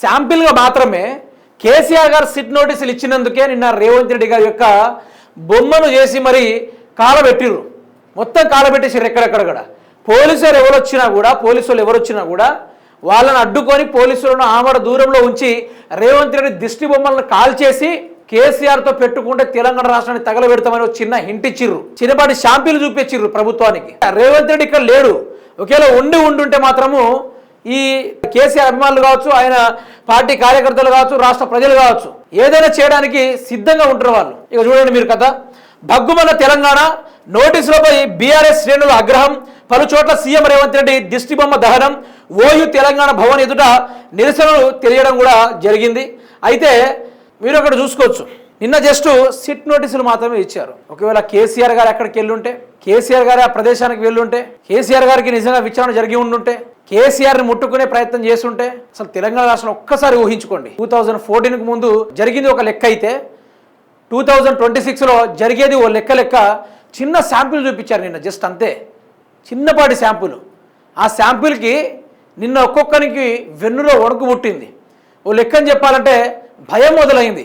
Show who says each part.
Speaker 1: శాంపిల్గా మాత్రమే కేసీఆర్ గారు సిట్ నోటీసులు ఇచ్చినందుకే నిన్న రేవంత్ రెడ్డి గారి యొక్క బొమ్మను చేసి మరి కాలబెట్టిర్రు మొత్తం కాలబెట్టేసారు ఎక్కడెక్కడ కూడా. పోలీసులు ఎవరు వచ్చినా కూడా పోలీసులు ఎవరు వచ్చినా కూడా వాళ్ళని అడ్డుకొని పోలీసులను ఆమడ దూరంలో ఉంచి రేవంత్ రెడ్డి దిష్టి బొమ్మలను కాల్చేసి కేసీఆర్తో పెట్టుకుంటే తెలంగాణ రాష్ట్రాన్ని తగలబెడతామని ఒక చిన్న హింట్ ఇచ్చిర్రు. చిన్నపాటి షాంపీలు చూపించిర్రు ప్రభుత్వానికి. రేవంత్ రెడ్డి ఇక్కడ లేడు. ఒకవేళ ఉండి ఉండుంటే మాత్రము ఈ కేసీఆర్ అభిమానులు కావచ్చు ఆయన పార్టీ కార్యకర్తలు కావచ్చు రాష్ట్ర ప్రజలు కావచ్చు ఏదైనా చేయడానికి సిద్ధంగా ఉంటారు వాళ్ళు. ఇక చూడండి మీరు కదా భగ్గుమన్న తెలంగాణ నోటీసులపై బీఆర్ఎస్ శ్రేణుల ఆగ్రహం పలు చోట్ల సీఎం రేవంత్ రెడ్డి దిష్టిబొమ్మ దహనం ఓయు తెలంగాణ భవన్ ఎదుట నిరసనలు తెలియడం కూడా జరిగింది. అయితే మీరు అక్కడ చూసుకోవచ్చు. నిన్న జస్ట్ సిట్ నోటీసులు మాత్రమే ఇచ్చారు. ఒకవేళ కేసీఆర్ గారు ఎక్కడికి వెళ్ళుంటే కేసీఆర్ గారు ఆ ప్రదేశానికి వెళ్ళుంటే కేసీఆర్ గారికి నిజంగా విచారణ జరిగి ఉండుంటే కేసీఆర్ని ముట్టుకునే ప్రయత్నం చేస్తుంటే అసలు తెలంగాణ రాష్ట్రం ఒక్కసారి ఊహించుకోండి. టూ థౌజండ్ ఫోర్టీన్కి ముందు జరిగింది ఒక లెక్క అయితే టూ థౌజండ్ ట్వంటీ సిక్స్లో జరిగేది ఓ లెక్క లెక్క చిన్న శాంపిల్ చూపించారు నిన్న జస్ట్ అంతే. చిన్నపాటి శాంపుల్. ఆ శాంపిల్కి నిన్న ఒక్కొక్కరికి వెన్నులో వణుకు పుట్టింది. ఓ లెక్కని చెప్పాలంటే భయం మొదలైంది.